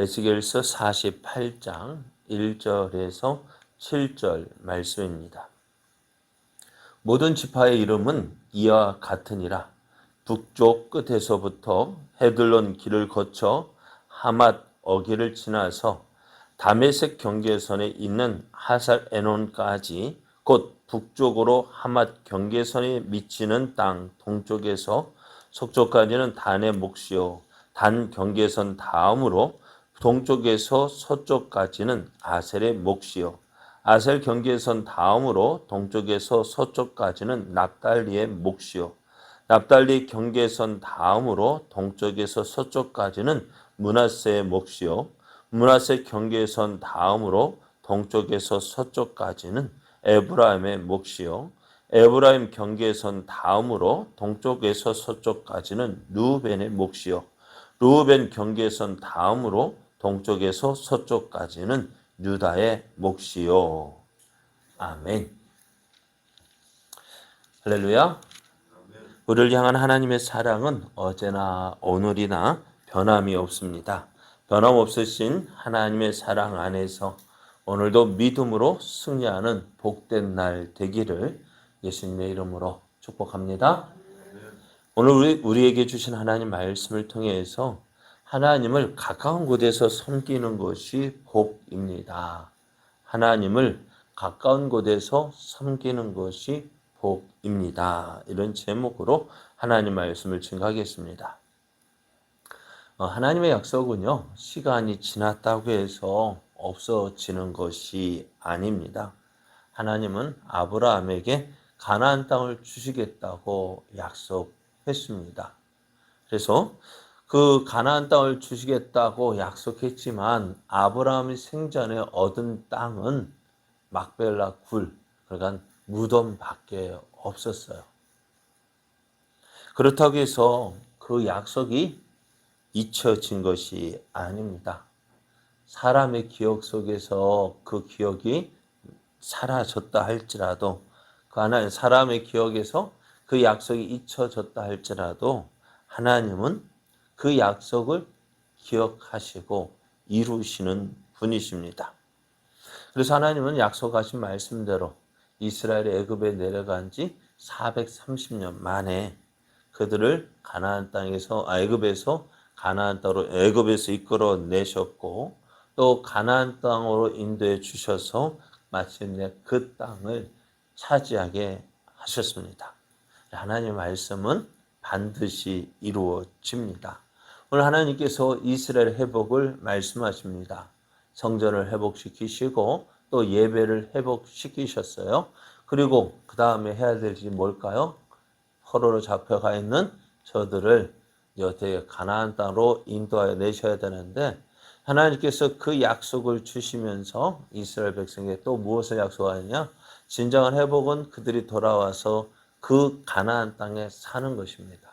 에스겔서 48장 1절에서 7절 말씀입니다. 모든 지파의 이름은 이와 같으니라. 북쪽 끝에서부터 헤들론 길을 거쳐 하맛 어기를 지나서 다메섹 경계선에 있는 하살 에논까지 곧 북쪽으로 하맛 경계선에 미치는 땅 동쪽에서 서쪽까지는 단의 몫이요 단 경계선 다음으로 동쪽에서 서쪽까지는 아셀의 몫이요. 아셀 경계선 다음으로 동쪽에서 서쪽까지는 납달리의 몫이요. 납달리 경계선 다음으로 동쪽에서 서쪽까지는 문하세의 몫이요. 문하세 경계선 다음으로 동쪽에서 서쪽까지는 에브라임의 몫이요. 에브라임 경계선 다음으로 동쪽에서 서쪽까지는 루벤의 몫이요. 루벤 경계선 다음으로 동쪽에서 서쪽까지는 유다의 몫이요 아멘 할렐루야 우리를 향한 하나님의 사랑은 어제나 오늘이나 변함이 없습니다. 변함없으신 하나님의 사랑 안에서 오늘도 믿음으로 승리하는 복된 날 되기를 예수님의 이름으로 축복합니다. 오늘 우리, 우리에게 주신 하나님 말씀을 통해서 하나님을 가까운 곳에서 섬기는 것이 복입니다. 하나님을 가까운 곳에서 섬기는 것이 복입니다. 이런 제목으로 하나님 말씀을 증가하겠습니다. 어, 하나님의 약속은요, 시간이 지났다고 해서 없어지는 것이 아닙니다. 하나님은 아브라함에게 가나안 땅을 주시겠다고 약속했습니다. 그래서 그 가나안 땅을 주시겠다고 약속했지만 아브라함이 생전에 얻은 땅은 막벨라 굴, 그러니까 무덤밖에 없었어요. 그렇다고 해서 그 약속이 잊혀진 것이 아닙니다. 사람의 기억 속에서 그 기억이 사라졌다 할지라도 그 하나 사람의 기억에서 그 약속이 잊혀졌다 할지라도 하나님은 그 약속을 기억하시고 이루시는 분이십니다. 그래서 하나님은 약속하신 말씀대로 이스라엘이 애굽에 내려간 지 430년 만에 그들을 가나안 땅에서 아, 애굽에서 가나안 땅으로 애굽에서 이끌어 내셨고 또 가나안 땅으로 인도해 주셔서 마침내 그 땅을 차지하게 하셨습니다. 하나님의 말씀은 반드시 이루어집니다. 오늘 하나님께서 이스라엘 회복을 말씀하십니다. 성전을 회복시키시고 또 예배를 회복시키셨어요. 그리고 그 다음에 해야 될 일이 뭘까요? 포로로 잡혀가 있는 저들을 여태 가나안 땅으로 인도하여 내셔야 되는데 하나님께서 그 약속을 주시면서 이스라엘 백성에게 또 무엇을 약속하느냐? 진정한 회복은 그들이 돌아와서 그 가나안 땅에 사는 것입니다.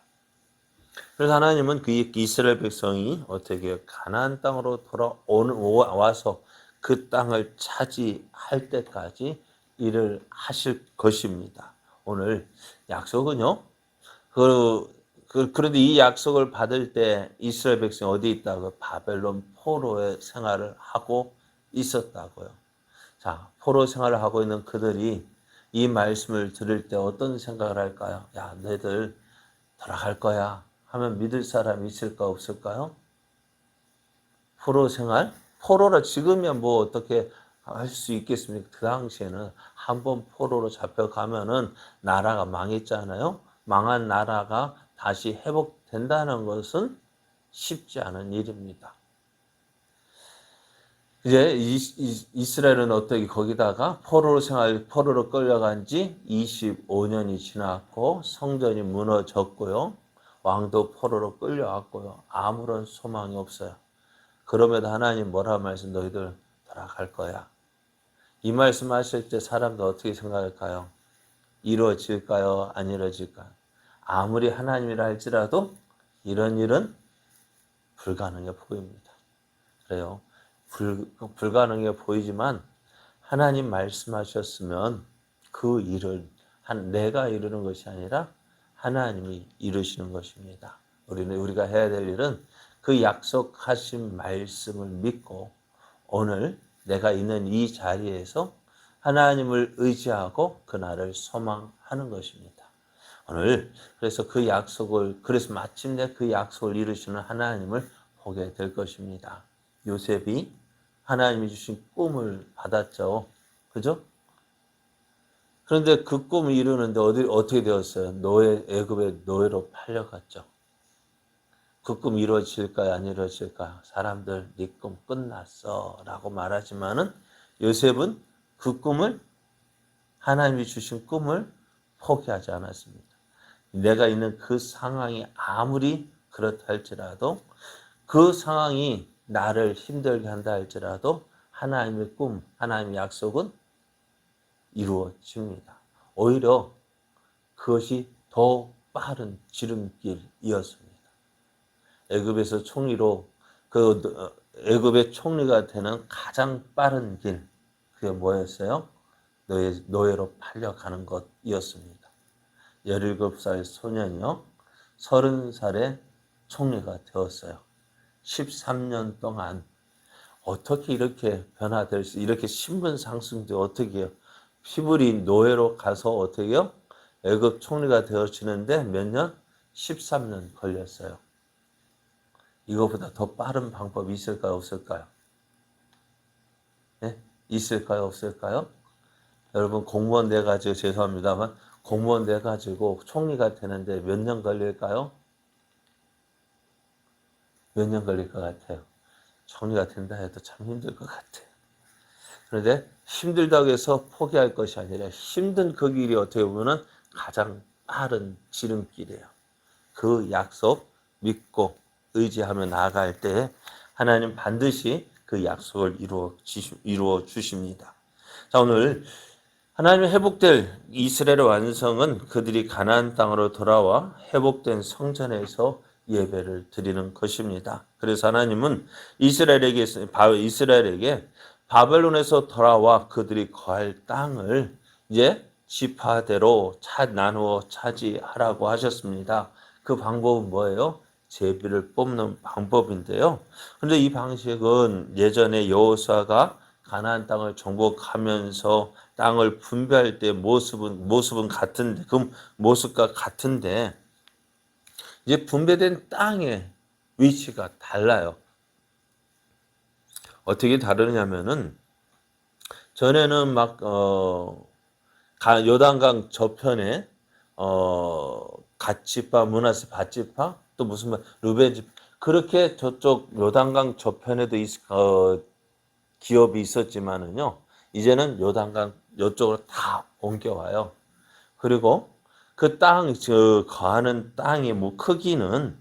그래서 하나님은 그 이스라엘 백성이 어떻게 가나안 땅으로 돌아오는 와서 그 땅을 차지할 때까지 일을 하실 것입니다. 오늘 약속은요. 그, 그 그런데 이 약속을 받을 때 이스라엘 백성 어디 있다고 바벨론 포로의 생활을 하고 있었다고요. 자, 포로 생활을 하고 있는 그들이 이 말씀을 들을 때 어떤 생각을 할까요? 야, 너희들 돌아갈 거야. 하면 믿을 사람이 있을까 없을까요? 포로 생활? 포로라 지금이야 뭐 어떻게 할 수 있겠습니까? 그 당시에는 한번 포로로 잡혀가면은 나라가 망했잖아요. 망한 나라가 다시 회복된다는 것은 쉽지 않은 일입니다. 이제 이스라엘은 어떻게 거기다가 포로로 생활, 포로로 끌려간 지 25년이 지났고 성전이 무너졌고요. 왕도 포로로 끌려왔고요. 아무런 소망이 없어요. 그럼에도 하나님 뭐라 말씀 너희들 돌아갈 거야. 이 말씀 하실 때 사람들 어떻게 생각할까요? 이루어질까요? 안 이루어질까요? 아무리 하나님이라 할지라도 이런 일은 불가능해 보입니다. 그래요. 불, 불가능해 보이지만 하나님 말씀하셨으면 그 일을 한 내가 이루는 것이 아니라 하나님이 이루시는 것입니다. 우리는 우리가 해야 될 일은 그 약속하신 말씀을 믿고 오늘 내가 있는 이 자리에서 하나님을 의지하고 그날을 소망하는 것입니다. 오늘 그래서 그 약속을 그래서 마침내 그 약속을 이루시는 하나님을 보게 될 것입니다. 요셉이 하나님이 주신 꿈을 받았죠. 그죠? 그런데 그 꿈을 이루는데 어디 어떻게 되었어요? 노예 애굽의 노예로 팔려갔죠. 그 꿈 이루어질까요? 안 이루어질까요? 사람들 네 꿈 끝났어 라고 말하지만은 요셉은 그 꿈을 하나님이 주신 꿈을 포기하지 않았습니다. 내가 있는 그 상황이 아무리 그렇다 할지라도 그 상황이 나를 힘들게 한다 할지라도 하나님의 꿈, 하나님의 약속은 이루어집니다. 오히려 그것이 더 빠른 지름길이었습니다. 애굽에서 총리로 그 애굽의 총리가 되는 가장 빠른 길 그게 뭐였어요? 노예, 노예로 팔려가는 것이었습니다. 17살 소년이요. 30살에 총리가 되었어요. 13년 동안 어떻게 이렇게 변화될 수, 이렇게 신분 상승도 어떻게 해요? 피부리 노예로 가서 어떻게 해요? 애굽 총리가 되어지는데 몇 년? 13년 걸렸어요. 이거보다 더 빠른 방법이 있을까요? 없을까요? 네? 있을까요? 없을까요? 여러분 공무원 돼 가지고 죄송합니다만 공무원 돼 가지고 총리가 되는데 몇 년 걸릴까요? 몇 년 걸릴 것 같아요? 총리가 된다 해도 참 힘들 것 같아요. 그런데 힘들다고 해서 포기할 것이 아니라 힘든 그 길이 어떻게 보면 가장 빠른 지름길이에요. 그 약속 믿고 의지하며 나아갈 때 하나님 반드시 그 약속을 이루어, 주십니다. 자, 오늘 하나님의 회복될 이스라엘의 완성은 그들이 가나안 땅으로 돌아와 회복된 성전에서 예배를 드리는 것입니다. 그래서 하나님은 이스라엘에게 이스라엘에게 바벨론에서 돌아와 그들이 거할 땅을 이제 지파대로 차 나누어 차지하라고 하셨습니다. 그 방법은 뭐예요? 제비를 뽑는 방법인데요. 그런데 이 방식은 예전에 여호수아가 가나안 땅을 정복하면서 땅을 분배할 때 모습은 모습은 같은데 그 모습과 같은데 이제 분배된 땅의 위치가 달라요. 어떻게 다르냐면은 전에는 막 어, 요단강 저편에 어, 갓지파, 문하세 밭지파 또 무슨 말 루벤지 그렇게 저쪽 요단강 저편에도 있, 어, 기업이 있었지만은요 이제는 요단강 이쪽으로 다 옮겨와요. 그리고 그 땅, 저 거하는 땅의 뭐 크기는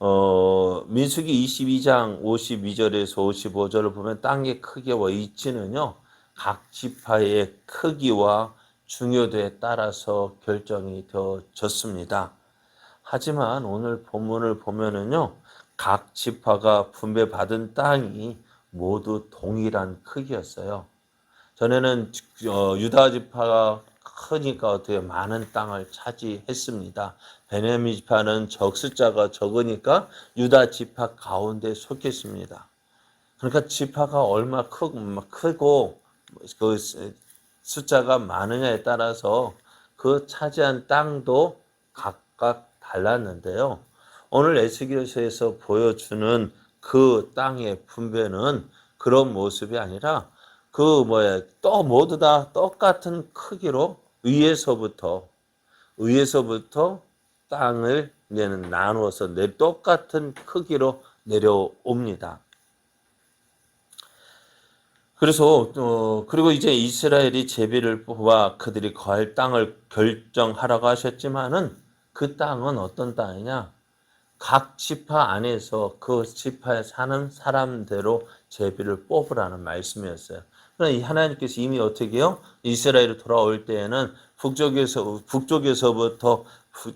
어, 민수기 22장 52절에서 55절을 보면 땅의 크기와 위치는요 각 지파의 크기와 중요도에 따라서 결정이 되어졌습니다. 하지만 오늘 본문을 보면은요, 각 지파가 분배받은 땅이 모두 동일한 크기였어요. 전에는 어, 유다 지파가 크니까 어떻게 많은 땅을 차지했습니다. 베냐민 지파는 적 숫자가 적으니까 유다 지파 가운데 속했습니다. 그러니까 지파가 얼마 크고, 크고 그 숫자가 많으냐에 따라서 그 차지한 땅도 각각 달랐는데요. 오늘 에스겔서에서 보여주는 그 땅의 분배는 그런 모습이 아니라 그 뭐야 또 모두 다 똑같은 크기로 위에서부터 위에서부터 땅을 이제는 나누어서 내 똑같은 크기로 내려옵니다. 그래서 어, 그리고 이제 이스라엘이 제비를 뽑아 그들이 거할 땅을 결정하라고 하셨지만은 그 땅은 어떤 땅이냐? 각 지파 안에서 그 지파에 사는 사람대로 제비를 뽑으라는 말씀이었어요. 그러나 하나님께서 이미 어떻게 해요? 이스라엘을 돌아올 때에는 북쪽에서 북쪽에서부터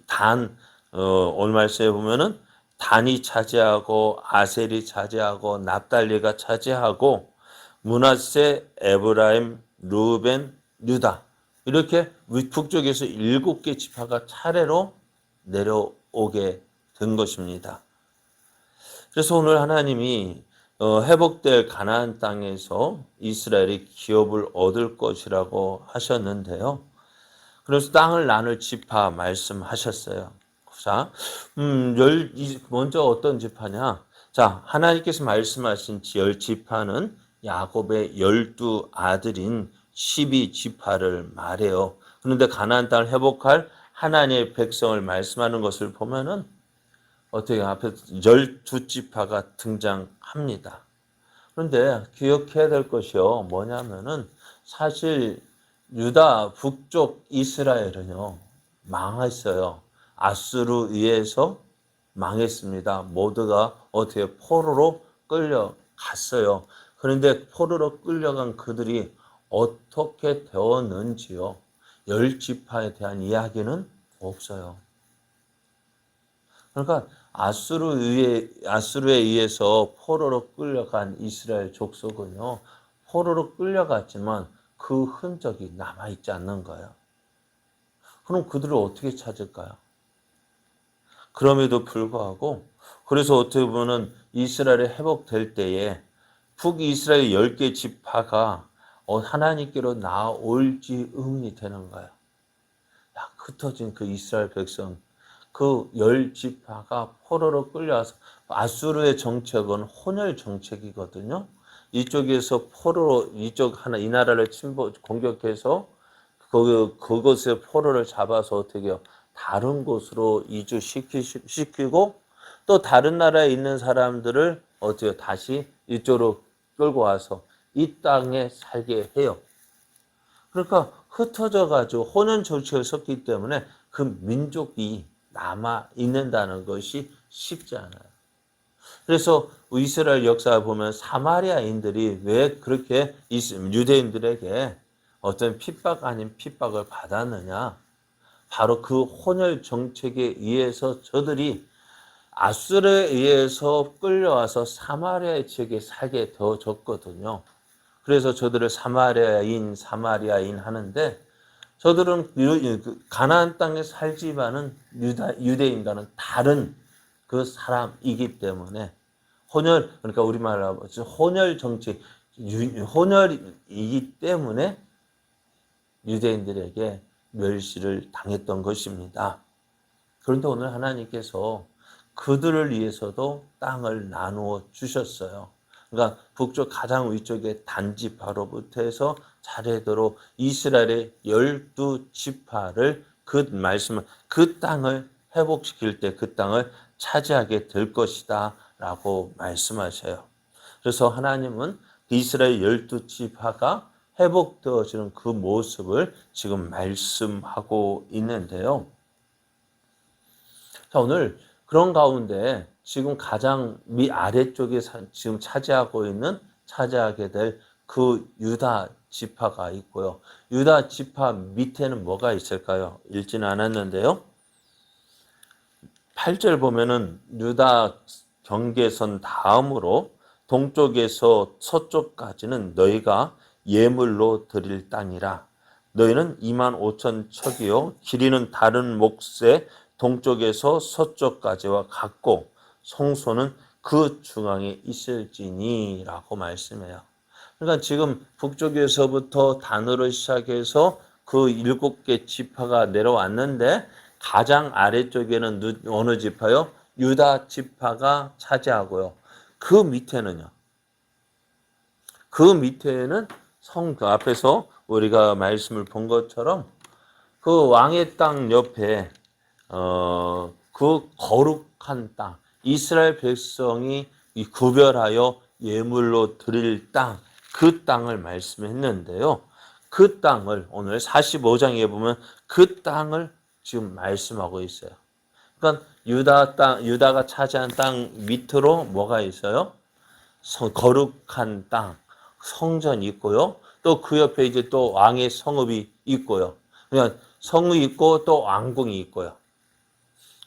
단 어, 오늘 말씀에 보면은 단이 차지하고 아셀이 차지하고 납달리가 차지하고 문하세, 에브라임, 루벤, 유다 이렇게 북쪽에서 일곱 개 지파가 차례로 내려오게 된 것입니다. 그래서 오늘 하나님이 어, 회복될 가나안 땅에서 이스라엘이 기업을 얻을 것이라고 하셨는데요. 그래서 땅을 나눌 지파 말씀하셨어요. 자, 음, 열, 먼저 어떤 지파냐? 자, 하나님께서 말씀하신 열 지파는 야곱의 열두 아들인 12지파를 말해요. 그런데 가나안 땅을 회복할 하나님의 백성을 말씀하는 것을 보면은 어떻게 앞에 12지파가 등장합니다. 그런데 기억해야 될 것이요. 뭐냐면은 사실 유다 북쪽 이스라엘은요. 망했어요. 아수르 위에서 망했습니다. 모두가 어떻게 포로로 끌려갔어요. 그런데 포로로 끌려간 그들이 어떻게 되었는지요. 열 지파에 대한 이야기는 없어요. 그러니까 아수르 위에 아수르에 의해서 포로로 끌려간 이스라엘 족속은요. 포로로 끌려갔지만 그 흔적이 남아 있지 않는 거예요. 그럼 그들을 어떻게 찾을까요? 그럼에도 불구하고 그래서 어떻게 보면 이스라엘이 회복될 때에 북이스라엘 10개 지파가 어, 하나님께로 나올지 의문이 되는 거예요. 야, 흩어진 그 이스라엘 백성 그 열 지파가 포로로 끌려와서 아수르의 정책은 혼혈 정책이거든요. 이쪽에서 포로로 이쪽 하나 이 나라를 침범 공격해서 그 그것에 포로를 잡아서 어떻게 요 다른 곳으로 이주 시키고 또 다른 나라에 있는 사람들을 어떻게 다시 이쪽으로 끌고 와서 이 땅에 살게 해요. 그러니까 흩어져 가지고 혼연 정책을 썼기 때문에 그 민족이 남아 있는다는 것이 쉽지 않아요. 그래서 이스라엘 역사 보면 사마리아인들이 왜 그렇게 유대인들에게 어떤 핍박 아닌 핍박을 받았느냐? 바로 그 혼혈 정책에 의해서 저들이 아수르에 의해서 끌려와서 사마리아 지역에 살게 되어졌거든요. 그래서 저들을 사마리아인, 사마리아인 하는데 저들은 그 가나안 땅에 살지만은 유다, 유대인과는 다른 그 사람이기 때문에 혼혈 그러니까 우리말로 혼혈 정치 혼혈이기 때문에 유대인들에게 멸시를 당했던 것입니다. 그런데 오늘 하나님께서 그들을 위해서도 땅을 나누어 주셨어요. 그러니까 북쪽 가장 위쪽에 단지파로부터 해서 차례대로 이스라엘의 열두 지파를 그 말씀을 그 땅을 회복시킬 때 그 땅을 차지하게 될 것이다 라고 말씀하셔요. 그래서 하나님은 이스라엘 열두 지파가 회복되어지는 그 모습을 지금 말씀하고 있는데요. 자, 오늘 그런 가운데 지금 가장 미 아래쪽에 지금 차지하고 있는 차지하게 될 그 유다 지파가 있고요. 유다 지파 밑에는 뭐가 있을까요? 읽지는 않았는데요. 8절 보면은 유다 경계선 다음으로 동쪽에서 서쪽까지는 너희가 예물로 드릴 땅이라 너희는 2만 5천 척이요 길이는 다른 몫의 동쪽에서 서쪽까지와 같고 성소는 그 중앙에 있을지니라고 말씀해요. 그러니까 지금 북쪽에서부터 단으로 시작해서 그 일곱 개 지파가 내려왔는데 가장 아래쪽에는 어느 지파요? 유다 지파가 차지하고요. 그 밑에는요. 그 밑에는 성 그 앞에서 우리가 말씀을 본 것처럼 그 왕의 땅 옆에 어, 그 거룩한 땅, 이스라엘 백성이 구별하여 예물로 드릴 땅, 그 땅을 말씀했는데요. 그 땅을 오늘 45장에 보면 그 땅을 지금 말씀하고 있어요. 그러니까 유다 땅, 유다가 차지한 땅 밑으로 뭐가 있어요? 거룩한 땅, 성전이 있고요. 또 그 옆에 이제 또 왕의 성읍이 있고요. 그냥 성이 있고 또 왕궁이 있고요.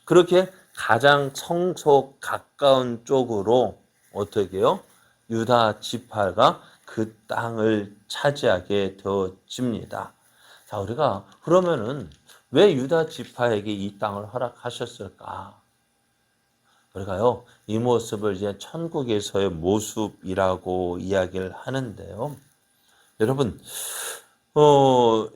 그렇게 가장 성소 가까운 쪽으로 어떻게요? 유다 지파가 그 땅을 차지하게 되어집니다. 자, 우리가 그러면은 왜 유다 지파에게 이 땅을 허락하셨을까? 우리가요, 이 모습을 이제 천국에서의 모습이라고 이야기를 하는데요. 여러분, 어,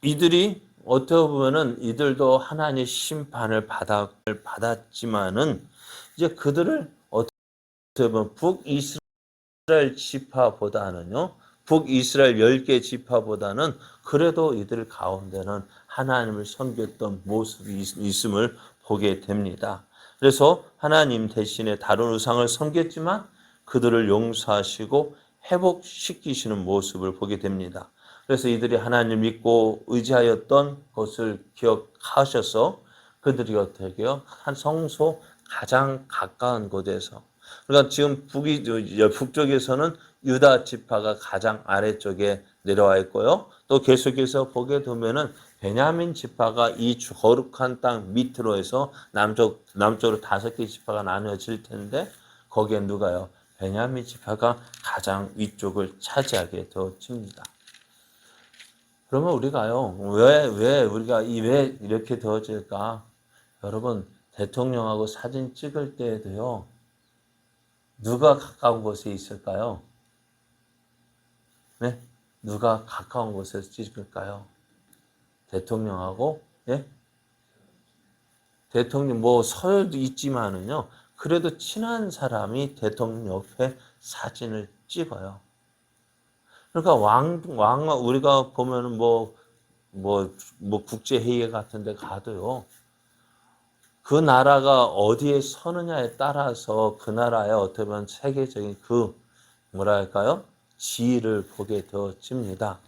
이들이 어떻게 보면은 이들도 하나님의 심판을 받아, 받았지만은 이제 그들을 어떻게 보면 북이스라엘 지파보다는요, 북이스라엘 10개 지파보다는 그래도 이들 가운데는 하나님을 섬겼던 모습이 있- 있음을 보게 됩니다. 그래서 하나님 대신에 다른 우상을 섬겼지만 그들을 용서하시고 회복시키시는 모습을 보게 됩니다. 그래서 이들이 하나님을 믿고 의지하였던 것을 기억하셔서 그들이 어떻게 해요? 한 성소 가장 가까운 곳에서 그러니까 지금 북이 북쪽에서는 유다 지파가 가장 아래쪽에 내려와 있고요. 또 계속해서 보게 되면은 베냐민 지파가 이 주- 거룩한 땅 밑으로 해서 남쪽 남쪽으로 다섯 개 지파가 나뉘어질 텐데 거기에 누가요? 베냐민 지파가 가장 위쪽을 차지하게 되어집니다. 그러면 우리가요, 왜, 왜, 우리가 이 왜 이렇게 되어질까? 여러분, 대통령하고 사진 찍을 때에도요, 누가 가까운 곳에 있을까요? 네? 누가 가까운 곳에서 찍을까요? 대통령하고, 예? 대통령, 뭐, 서열도 있지만은요, 그래도 친한 사람이 대통령 옆에 사진을 찍어요. 그러니까 왕, 왕, 우리가 보면은 뭐, 뭐, 뭐 국제회의 같은 데 가도요. 그 나라가 어디에 서느냐에 따라서 그 나라의 어떻게 보면 세계적인 그, 뭐랄까요? 지위를 보게 되어집니다.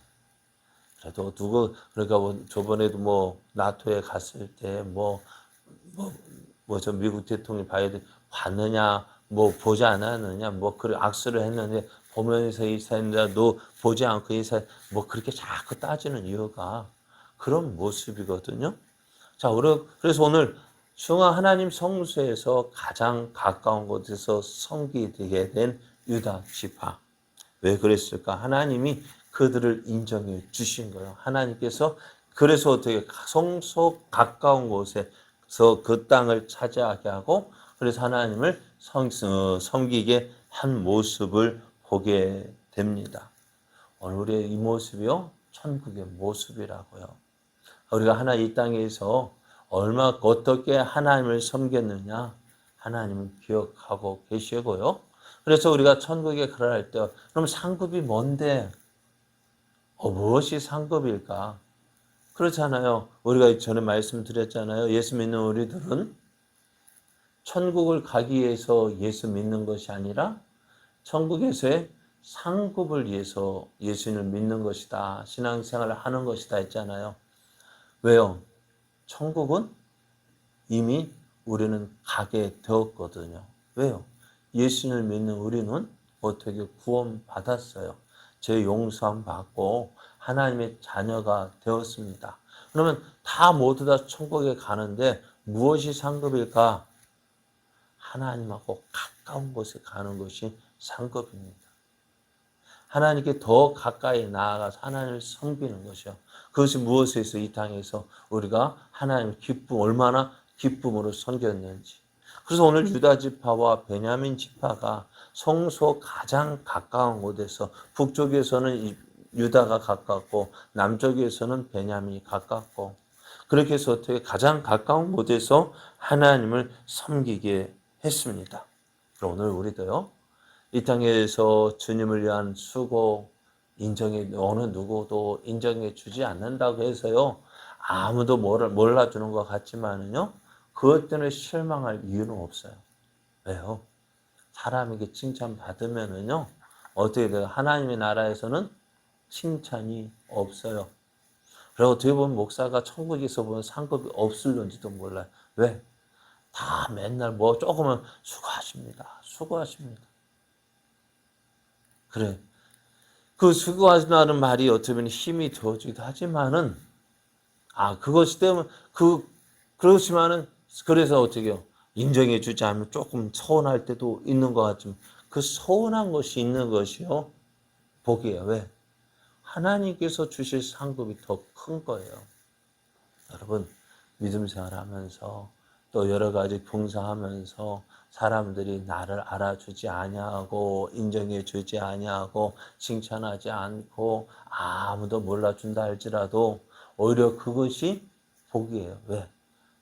그래도 누구, 그러니까 뭐 저번에도 뭐 나토에 갔을 때 뭐, 뭐, 뭐저 미국 대통령 바이든 봤느냐, 뭐 보지 않았느냐, 뭐 그래 악수를 했는데 보면서 인사했는데 너 보지 않고 인사, 뭐 그렇게 자꾸 따지는 이유가 그런 모습이거든요. 자, 그래서 오늘 중앙 하나님 성수에서 가장 가까운 곳에서 섬기게 된 유다 지파. 왜 그랬을까? 하나님이 그들을 인정해 주신 거예요. 하나님께서 그래서 어떻게 성소 가까운 곳에서 그 땅을 차지하게 하고 그래서 하나님을 성, 어, 섬기게 한 모습을 보게 됩니다. 오늘 우리의 이 모습이요 천국의 모습이라고요. 우리가 하나 이 땅에서 얼마 어떻게 하나님을 섬겼느냐 하나님을 기억하고 계시고요. 그래서 우리가 천국에 들어갈 때 그럼 상급이 뭔데? 어, 무엇이 상급일까? 그렇잖아요. 우리가 전에 말씀드렸잖아요. 예수 믿는 우리들은 천국을 가기 위해서 예수 믿는 것이 아니라 천국에서의 상급을 위해서 예수님을 믿는 것이다. 신앙생활을 하는 것이다 했잖아요. 왜요? 천국은 이미 우리는 가게 되었거든요. 왜요? 예수님을 믿는 우리는 어떻게 구원받았어요. 제 용서함 받고 하나님의 자녀가 되었습니다. 그러면 다 모두 다 천국에 가는데 무엇이 상급일까? 하나님하고 가까운 곳에 가는 것이 상급입니다. 하나님께 더 가까이 나아가서 하나님을 섬기는 것이요. 그것이 무엇에서 이 땅에서 우리가 하나님 기쁨 얼마나 기쁨으로 섬겼는지. 그래서 오늘 유다 지파와 베냐민 지파가 성소 가장 가까운 곳에서 북쪽에서는 유다가 가깝고 남쪽에서는 베냐민이 가깝고 그렇게 해서 어떻게 가장 가까운 곳에서 하나님을 섬기게 했습니다. 오늘 우리도요. 이 땅에서 주님을 위한 수고 인정해 어느 누구도 인정해 주지 않는다고 해서요. 아무도 몰라주는 것 같지만은요. 그것 때문에 실망할 이유는 없어요. 왜요? 사람에게 칭찬 받으면은요. 어떻게 돼요? 하나님의 나라에서는 칭찬이 없어요. 그리고 어떻게 보면 목사가 천국에서 보면 상급이 없을런지도 몰라요. 왜? 다 맨날 뭐 조금은 수고하십니다. 수고하십니다. 그래. 그 수고하시다는 말이 어떻게 보면 힘이 되어주기도 하지만은, 아, 그것이 때문에, 그, 그렇지만은, 그래서 어떻게 요? 인정해 주지 않으면 조금 서운할 때도 있는 것 같지만, 그 서운한 것이 있는 것이요. 복이에요. 왜? 하나님께서 주실 상급이 더 큰 거예요. 여러분, 믿음 생활 하면서 또 여러 가지 봉사하면서 사람들이 나를 알아주지 아니하고 인정해 주지 아니하고 칭찬하지 않고 아무도 몰라준다 할지라도 오히려 그것이 복이에요. 왜?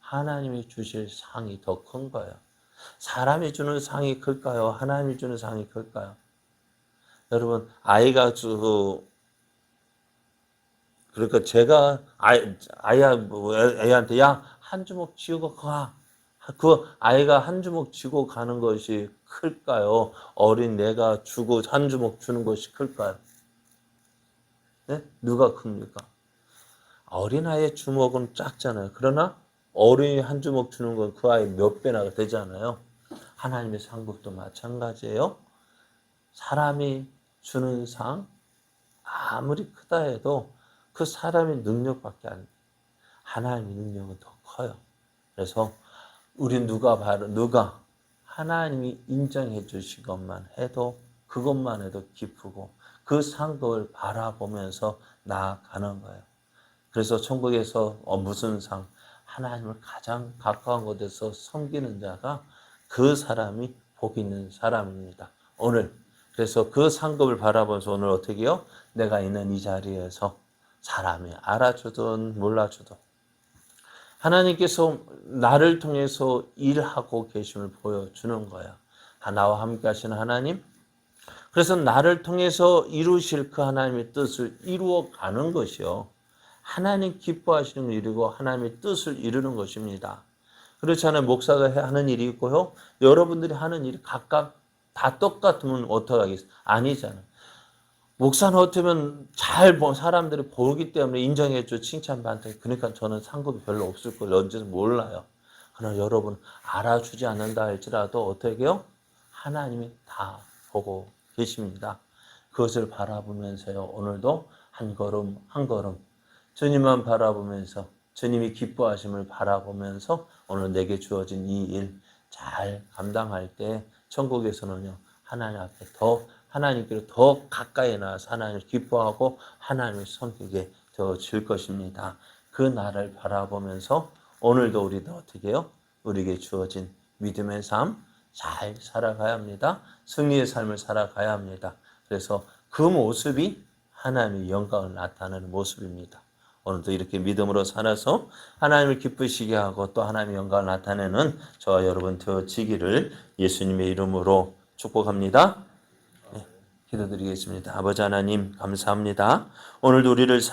하나님이 주실 상이 더 큰 거예요. 사람이 주는 상이 클까요? 하나님이 주는 상이 클까요? 여러분 아이가 주 그러니까 제가 아이 아이야 뭐 애- 애한테 야 한 주먹 쥐고 가. 그 아이가 한 주먹 쥐고 가는 것이 클까요? 어린 내가 주고 한 주먹 주는 것이 클까요? 네? 누가 큽니까? 어린 아이의 주먹은 작잖아요. 그러나 어린이 한 주먹 주는 건 그 아이 몇 배나 되잖아요. 하나님의 상급도 마찬가지예요. 사람이 주는 상 아무리 크다 해도 그 사람의 능력밖에 안 돼. 하나님의 능력은 더 커요. 그래서 우리 누가 바로 누가 하나님이 인정해 주신 것만 해도 그것만 해도 기쁘고 그 상급을 바라보면서 나아가는 거예요. 그래서 천국에서 어, 무슨 상 하나님을 가장 가까운 곳에서 섬기는 자가 그 사람이 복 있는 사람입니다. 오늘 그래서 그 상급을 바라보면서 오늘 어떻게 해요? 내가 있는 이 자리에서 사람이 알아주든 몰라주든 하나님께서 나를 통해서 일하고 계심을 보여주는 거야. 나와 함께 하시는 하나님. 그래서 나를 통해서 이루실 그 하나님의 뜻을 이루어 가는 것이요. 하나님 기뻐하시는 걸 이루고 하나님의 뜻을 이루는 것입니다. 그렇지 않아요. 목사가 하는 일이 있고요. 여러분들이 하는 일이 각각 다 똑같으면 어떡하겠어요? 아니잖아요. 목사는 어쩌면 잘 보, 사람들이 보기 때문에 인정해줘, 칭찬받는다. 그러니까 저는 상급이 별로 없을 걸 언제는 몰라요. 그러나 여러분 알아주지 않는다 할지라도 어떻게 해요? 하나님이 다 보고 계십니다. 그것을 바라보면서요. 오늘도 한 걸음 한 걸음 주님만 바라보면서 주님이 기뻐하심을 바라보면서 오늘 내게 주어진 이 일 잘 감당할 때 천국에서는요. 하나님 앞에 더 하나님께로 더 가까이 나서 하나님을 기뻐하고 하나님을 섬기게 되어질 것입니다. 그 나를 바라보면서 오늘도 우리도 어떻게 해요? 우리에게 주어진 믿음의 삶 잘 살아가야 합니다. 승리의 삶을 살아가야 합니다. 그래서 그 모습이 하나님의 영광을 나타내는 모습입니다. 오늘도 이렇게 믿음으로 살아서 하나님을 기쁘시게 하고 또 하나님의 영광을 나타내는 저와 여러분 되어지기를 예수님의 이름으로 축복합니다. 네, 기도드리겠습니다. 아버지 하나님 감사합니다. 오늘도 우리를 사